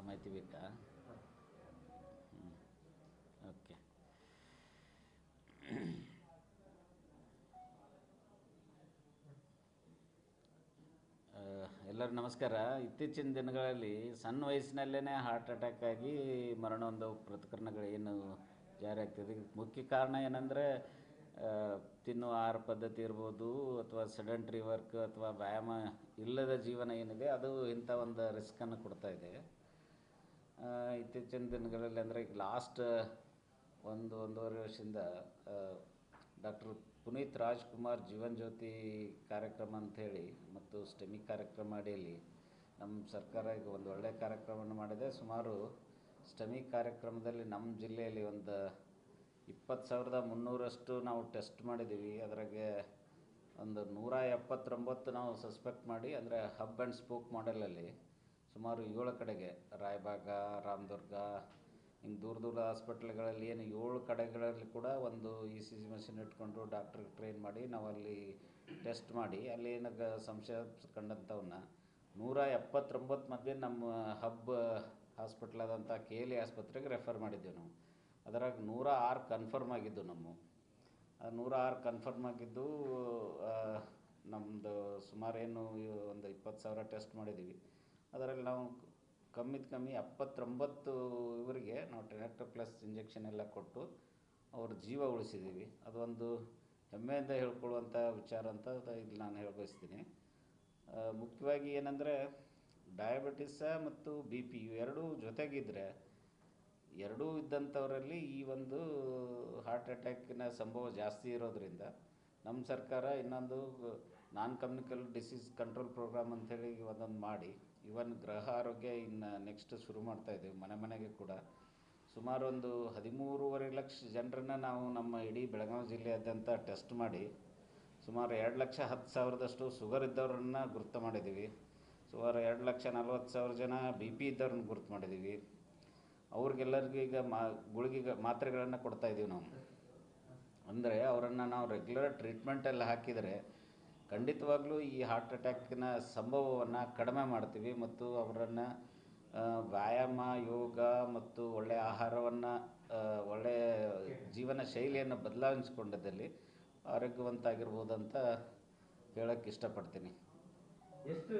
ಆ ಮಾಹಿತಿ ಬೇಕಾ ಓಕೆ ಎಲ್ಲರೂ ನಮಸ್ಕಾರ. ಇತ್ತೀಚಿನ ದಿನಗಳಲ್ಲಿ ಸಣ್ಣ ವಯಸ್ಸಿನಲ್ಲೇ ಹಾರ್ಟ್ ಅಟ್ಯಾಕ್ ಆಗಿ ಮರಣ ಒಂದು ಪ್ರಕರಣಗಳು ಏನು ಜಾರಿ ಆಗ್ತದೆ. ಮುಖ್ಯ ಕಾರಣ ಏನಂದರೆ ತಿನ್ನುವ ಆಹಾರ ಪದ್ಧತಿ ಇರ್ಬೋದು, ಅಥವಾ ಸೆಡೆಂಟ್ರಿ ವರ್ಕ್ ಅಥವಾ ವ್ಯಾಯಾಮ ಇಲ್ಲದ ಜೀವನ ಏನಿದೆ, ಅದು ಇಂಥ ಒಂದು ರಿಸ್ಕನ್ನು ಕೊಡ್ತಾ ಇದೆ. ಇತ್ತೀಚಿನ ದಿನಗಳಲ್ಲಿ ಅಂದರೆ ಈಗ ಲಾಸ್ಟ್ ಒಂದು, ಒಂದೂವರೆ ವರ್ಷದಿಂದ ಡಾಕ್ಟರ್ ಪುನೀತ್ ರಾಜ್ಕುಮಾರ್ ಜೀವನ್ ಜ್ಯೋತಿ ಕಾರ್ಯಕ್ರಮ ಅಂಥೇಳಿ ಮತ್ತು ಸ್ಟೆಮಿ ಕಾರ್ಯಕ್ರಮ ಅಡಿಯಲ್ಲಿ ನಮ್ಮ ಸರ್ಕಾರ ಈಗ ಒಂದು ಒಳ್ಳೆಯ ಕಾರ್ಯಕ್ರಮವನ್ನು ಮಾಡಿದೆ. ಸುಮಾರು ಸ್ಟೆಮಿ ಕಾರ್ಯಕ್ರಮದಲ್ಲಿ ನಮ್ಮ ಜಿಲ್ಲೆಯಲ್ಲಿ ಒಂದು ಇಪ್ಪತ್ತು ಸಾವಿರದ ಮುನ್ನೂರಷ್ಟು ನಾವು ಟೆಸ್ಟ್ ಮಾಡಿದ್ದೀವಿ. ಅದರಾಗೆ ಒಂದು ನೂರ ಎಪ್ಪತ್ತೊಂಬತ್ತು ನಾವು ಸಸ್ಪೆಕ್ಟ್ ಮಾಡಿ, ಅಂದರೆ ಹಬ್ ಆ್ಯಂಡ್ ಸ್ಪೋಕ್ ಮಾಡೆಲಲ್ಲಿ ಸುಮಾರು ಏಳು ಕಡೆಗೆ, ರಾಯಬಾಗ, ರಾಮದುರ್ಗ ಹಿಂಗೆ ದೂರ ದೂರ ಹಾಸ್ಪಿಟ್ಲ್ಗಳಲ್ಲಿ ಏನು ಏಳು ಕಡೆಗಳಲ್ಲಿ ಕೂಡ ಒಂದು ಇ ಸಿ ಜಿ ಮಷಿನ್ ಇಟ್ಕೊಂಡು ಡಾಕ್ಟ್ರಿಗೆ ಟ್ರೈನ್ ಮಾಡಿ ನಾವು ಅಲ್ಲಿ ಟೆಸ್ಟ್ ಮಾಡಿ. ಅಲ್ಲಿ ಏನಾಗ ಸಂಶಯ ಕಂಡಂಥವನ್ನ ನೂರ ಎಪ್ಪತ್ತೊಂಬತ್ತು ಮಧ್ಯೆ ನಮ್ಮ ಹಬ್ ಹಾಸ್ಪಿಟ್ಲ್ ಆದಂಥ ಕೆ ಎಲ್ ಆಸ್ಪತ್ರೆಗೆ ರೆಫರ್ ಮಾಡಿದ್ದೀವಿ ನಾವು. ಅದರಾಗ ನೂರ ಆರು ಕನ್ಫರ್ಮ್ ಆಗಿದ್ದು ನಮ್ಮ. ನೂರ ಆರು ಕನ್ಫರ್ಮ್ ಆಗಿದ್ದು ನಮ್ಮದು ಸುಮಾರು ಏನು, ಒಂದು ಇಪ್ಪತ್ತು ಸಾವಿರ ಟೆಸ್ಟ್ ಮಾಡಿದ್ದೀವಿ. ಅದರಲ್ಲಿ ನಾವು ಕಮ್ಮಿದ ಕಮ್ಮಿ ಎಪ್ಪತ್ತೊಂಬತ್ತು ಇವರಿಗೆ ನಾವು ಟೆನೆಕ್ಟರ್ ಪ್ಲಸ್ ಇಂಜೆಕ್ಷನ್ ಎಲ್ಲ ಕೊಟ್ಟು ಅವ್ರ ಜೀವ ಉಳಿಸಿದ್ದೀವಿ ಅದೊಂದು ಹೆಮ್ಮೆಯಿಂದ ಹೇಳ್ಕೊಳ್ಳುವಂಥ ವಿಚಾರ ಅಂತ ಇಲ್ಲಿ ನಾನು ಹೇಳಬಯಸ್ತೀನಿ. ಮುಖ್ಯವಾಗಿ ಏನಂದರೆ ಡಯಾಬಿಟಿಸ ಮತ್ತು ಬಿ ಪಿ ಇವೆರಡೂ ಜೊತೆಗಿದ್ದರೆ ಎರಡೂ ಇದ್ದಂಥವರಲ್ಲಿ ಈ ಒಂದು ಹಾರ್ಟ್ ಅಟ್ಯಾಕಿನ ಸಂಭವ ಜಾಸ್ತಿ ಇರೋದರಿಂದ ನಮ್ಮ ಸರ್ಕಾರ ಇನ್ನೊಂದು non communicable disease control program ಅಂಥೇಳಿ ಒಂದೊಂದು ಮಾಡಿ ಇವನ್ ಗೃಹ ಆರೋಗ್ಯ ಇನ್ನು ನೆಕ್ಸ್ಟ್ ಶುರು ಮಾಡ್ತಾ ಇದ್ದೀವಿ, ಮನೆ ಮನೆಗೆ ಕೂಡ. ಸುಮಾರು ಒಂದು ಹದಿಮೂರುವರೆ ಲಕ್ಷ ಜನರನ್ನು ನಾವು ನಮ್ಮ ಇಡೀ ಬೆಳಗಾವಿ ಜಿಲ್ಲೆಯಾದ್ಯಂತ ಟೆಸ್ಟ್ ಮಾಡಿ, ಸುಮಾರು ಎರಡು ಲಕ್ಷ ಹತ್ತು ಸಾವಿರದಷ್ಟು ಶುಗರ್ ಇದ್ದವ್ರನ್ನ ಗುರುತು ಮಾಡಿದ್ದೀವಿ. ಸುಮಾರು ಎರಡು ಲಕ್ಷ ನಲ್ವತ್ತು ಸಾವಿರ ಜನ ಬಿ ಪಿ ಇದ್ದವ್ರನ್ನ ಗುರುತು ಮಾಡಿದ್ದೀವಿ. ಅವ್ರಿಗೆಲ್ಲರಿಗೂ ಈಗ ಮಾ ಗುಳಿಗೆ ಮಾತ್ರೆಗಳನ್ನು ಕೊಡ್ತಾ ಇದ್ದೀವಿ ನಾವು. ಅಂದರೆ ಅವರನ್ನು ನಾವು ರೆಗ್ಯುಲರ್ ಟ್ರೀಟ್ಮೆಂಟೆಲ್ಲ ಹಾಕಿದರೆ ಖಂಡಿತವಾಗ್ಲೂ ಈ ಹಾರ್ಟ್ ಅಟ್ಯಾಕಿನ ಸಂಭವವನ್ನು ಕಡಿಮೆ ಮಾಡ್ತೀವಿ ಮತ್ತು ಅವರನ್ನು ವ್ಯಾಯಾಮ ಯೋಗ ಮತ್ತು ಒಳ್ಳೆಯ ಆಹಾರವನ್ನು ಒಳ್ಳೆಯ ಜೀವನ ಶೈಲಿಯನ್ನು ಬದಲಾಯಿಸ್ಕೊಂಡಿದ್ದಲ್ಲಿ ಆರೋಗ್ಯವಂತಾಗಿರ್ಬೋದು ಅಂತ ಹೇಳಕ್ಕೆ ಇಷ್ಟಪಡ್ತೀನಿ. ಎಷ್ಟು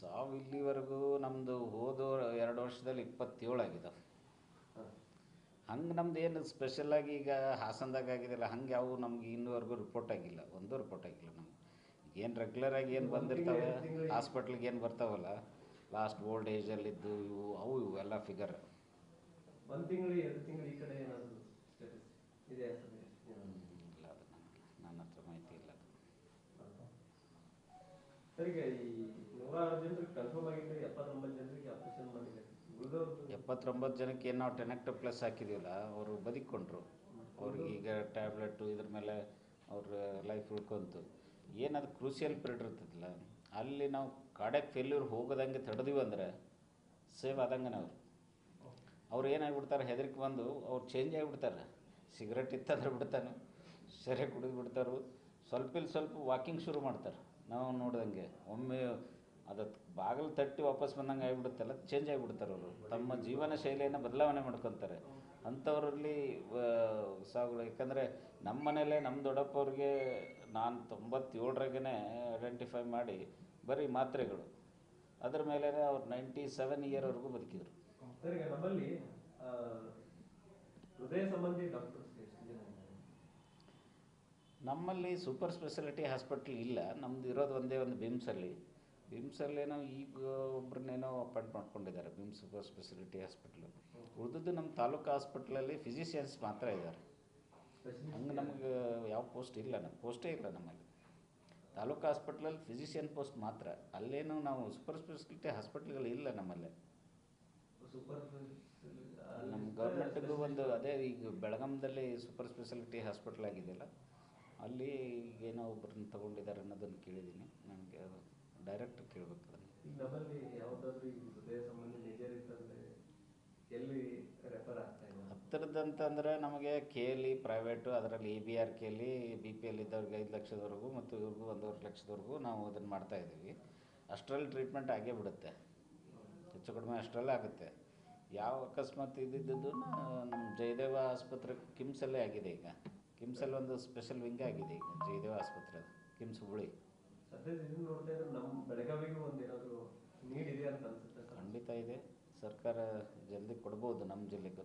ಸಾವು ಇಲ್ಲಿವರೆಗೂ ನಮ್ಮದು ಹೋದ ಎರಡು ವರ್ಷದಲ್ಲಿ ಇಪ್ಪತ್ತೇಳು ಆಗಿದಾವೆ ಹಂಗೆ ನಮ್ದು ಏನು ಸ್ಪೆಷಲಾಗಿ ಈಗ ಹಾಸನದಾಗ ಆಗಿದೆಯಲ್ಲ ಹಂಗೆ ಯಾವ ನಮ್ಗೆ ಇನ್ನೂವರೆಗೂ ರಿಪೋರ್ಟ್ ಆಗಿಲ್ಲ. ಒಂದು ರಿಪೋರ್ಟ್ ಆಗಿಲ್ಲ ನಮ್ಗೆ. ಏನು ರೆಗ್ಯುಲರಾಗಿ ಏನು ಬಂದಿರ್ತಾವೆ? ಹಾಸ್ಪಿಟ್ಲಿಗೆ ಏನು ಬರ್ತಾವಲ್ಲ? ಲಾಸ್ಟ್ ಓಲ್ಡ್ ಏಜಲ್ಲಿದ್ದು ಇವು ಅವು ಇವು ಎಲ್ಲ ಫಿಗರ್ ಒಂದು ತಿಂಗಳು ಎರಡು ತಿಂಗಳು ಈ ಕಡೆ ಏನಾದ್ರು ಇದೆ ಇಲ್ಲ ಅದು ನನಗೆ ನನ್ನ ಹತ್ರ ಮಾಹಿತಿ ಇಲ್ಲ ಅದು. ಸರ್ ಈ ನೂರಾರು ಜನರಿಗೆ ಕನ್ಫರ್ಮ್ ಆಗಿದ್ದರೆ ಎಪ್ಪತ್ತೊಂಬತ್ತು ಜನರಿಗೆ ಆಪರೇಷನ್ ಮಾಡಿದೆ ಎಪ್ಪತ್ತೊಂಬತ್ತು ಜನಕ್ಕೆ ಏನು ನಾವು ಟೆನೆಕ್ಟರ್ ಪ್ಲಸ್ ಹಾಕಿದ್ದೀವಲ್ಲ ಅವರು ಬದುಕೊಂಡ್ರು ಅವ್ರಿಗೆ ಈಗ ಟ್ಯಾಬ್ಲೆಟು ಇದ್ರ ಮೇಲೆ ಅವ್ರ ಲೈಫ್ ಉಳ್ಕೊಂತು. ಏನದು ಕ್ರೂಷಿಯಲ್ ಪೀರಿಯಡ್ ಇರ್ತದಲ್ಲ, ಅಲ್ಲಿ ನಾವು ಕಾರ್ಡಿಯಾಕ್ ಫೇಲ್ಯೂರ್ ಹೋಗೋದಂಗೆ ತಡೆದೀವಿ ಅಂದರೆ ಸೇವ್ ಆದಂಗೆ ನಾವು ಅವ್ರು ಏನಾಗ್ಬಿಡ್ತಾರೆ, ಹೆದರಿಕೆ ಬಂದು ಅವ್ರು ಚೇಂಜ್ ಆಗಿಬಿಡ್ತಾರೆ. ಸಿಗರೆಟ್ ಇತ್ತಂದ್ರೆ ಬಿಡ್ತಾನೆ, ಸೆರೆ ಕುಡಿದು ಬಿಡ್ತಾರೆ. ಸ್ವಲ್ಪ ಇಲ್ಲಿ ಸ್ವಲ್ಪ ವಾಕಿಂಗ್ ಶುರು ಮಾಡ್ತಾರೆ. ನಾವು ನೋಡ್ದಂಗೆ, ಒಮ್ಮೆ ಅದು ಬಾಗಿಲು ತಟ್ಟಿ ವಾಪಸ್ ಬಂದಂಗೆ ಆಗಿಬಿಡುತ್ತಲ್ಲ ಚೇಂಜ್ ಆಗಿಬಿಡ್ತಾರೆ ಅವರು. ತಮ್ಮ ಜೀವನ ಶೈಲಿಯನ್ನು ಬದಲಾವಣೆ ಮಾಡ್ಕೊತಾರೆ. ಅಂಥವರಲ್ಲಿ ಸಾಗುಗಳು ಯಾಕಂದರೆ ನಮ್ಮ ಮನೆಯಲ್ಲೇ ನಮ್ಮ ದೊಡ್ಡಪ್ಪವ್ರಿಗೆ ನಾನು ತೊಂಬತ್ತೇಳರಾಗೇ ಐಡೆಂಟಿಫೈ ಮಾಡಿ ಬರೀ ಮಾತ್ರೆಗಳು. ಅದ್ರ ಮೇಲೆ ಅವ್ರು ನೈಂಟಿ ಸೆವೆನ್ ಇಯರ್ವರೆಗೂ ಬದುಕಿದ್ರು. ಹೃದಯ ಸಂಬಂಧಿ ಡಾಕ್ಟರ್ಸ್ ನಮ್ಮಲ್ಲಿ ಸೂಪರ್ ಸ್ಪೆಷಾಲಿಟಿ ಹಾಸ್ಪಿಟ್ಲ್ ಇಲ್ಲ. ನಮ್ದು ಇರೋದು ಒಂದೇ ಒಂದು ಬಿಮ್ಸಲ್ಲಿ ಬಿಮ್ಸಲ್ಲೇನೋ ಈಗ ಒಬ್ರನ್ನೇನೋ ಅಪಾಯಿಂಟ್ ಮಾಡ್ಕೊಂಡಿದ್ದಾರೆ ಬಿಮ್ಸ್ ಸೂಪರ್ ಸ್ಪೆಷಾಲಿಟಿ ಹಾಸ್ಪಿಟ್ಲು ಉಳಿದದ್ದು ನಮ್ಮ ತಾಲೂಕು ಹಾಸ್ಪಿಟ್ಲಲ್ಲಿ ಫಿಸಿಷಿಯನ್ಸ್ ಮಾತ್ರ ಇದ್ದಾರೆ. ಹಂಗೆ ನಮಗೆ ಯಾವ ಪೋಸ್ಟ್ ಇಲ್ಲ ನಮ್ಮ ಪೋಸ್ಟೇ ಇಲ್ಲ ನಮ್ಮಲ್ಲಿ. ತಾಲೂಕು ಹಾಸ್ಪಿಟ್ಲಲ್ಲಿ ಫಿಸಿಷಿಯನ್ ಪೋಸ್ಟ್ ಮಾತ್ರ. ಅಲ್ಲೇನು ನಾವು ಸೂಪರ್ ಸ್ಪೆಷಾಲಿಟಿ ಹಾಸ್ಪಿಟ್ಲ್ಗಳು ಇಲ್ಲ ನಮ್ಮಲ್ಲಿ. ನಮ್ಮ ಗೌರ್ಮೆಂಟಿಗೂ ಒಂದು ಅದೇ ಈಗ ಬೆಳಗಾಮದಲ್ಲಿ ಸೂಪರ್ ಸ್ಪೆಷಾಲಿಟಿ ಹಾಸ್ಪಿಟ್ಲ್ ಆಗಿದೆಯಲ್ಲ, ಅಲ್ಲಿ ಏನೋ ಒಬ್ಬರನ್ನ ತಗೊಂಡಿದ್ದಾರೆ ಅನ್ನೋದನ್ನು ಕೇಳಿದ್ದೀನಿ. ನನಗೆ ಡೈರೆಕ್ಟ್ ಕೇಳಬೇಕು ಹತ್ತಿರದಂತಂದರೆ ನಮಗೆ ಕೆ ಎಲ್ಲಿ ಪ್ರೈವೇಟು ಅದರಲ್ಲಿ ಎ ಬಿ ಆರ್ ಕೆ ಎಲ್ಲಿ ಬಿ ಪಿ ಎಲ್ ಇದ್ದವ್ರಿಗೆ ಐದು ಲಕ್ಷದವರೆಗೂ ಮತ್ತು ಇವ್ರಿಗೂ ಒಂದೂವರೆ ಲಕ್ಷದವರೆಗೂ ನಾವು ಅದನ್ನು ಮಾಡ್ತಾ ಇದ್ದೀವಿ. ಅಷ್ಟರಲ್ಲಿ ಟ್ರೀಟ್ಮೆಂಟ್ ಆಗೇ ಬಿಡುತ್ತೆ. ಹೆಚ್ಚು ಕಡಿಮೆ ಅಷ್ಟರಲ್ಲೇ ಆಗುತ್ತೆ. ಯಾವ ಅಕಸ್ಮಾತ್ ಇದ್ದಿದ್ದು ನಮ್ಮ ಜಯದೇವ ಆಸ್ಪತ್ರೆ ಕಿಮ್ಸಲ್ಲೇ ಆಗಿದೆ ಈಗ. ಕಿಮ್ಸಲ್ಲಿ ಒಂದು ಸ್ಪೆಷಲ್ ವಿಂಗ್ ಆಗಿದೆ ಈಗ ಜಯದೇವ ಆಸ್ಪತ್ರೆ ಕಿಮ್ಸ್ ಹುಳಿ. ಖಂಡಿತ ಇದೆ. ಸರ್ಕಾರ ಜಲ್ದಿ ಕೊಡ್ಬೋದು ನಮ್ಮ ಜಿಲ್ಲೆಗೂ.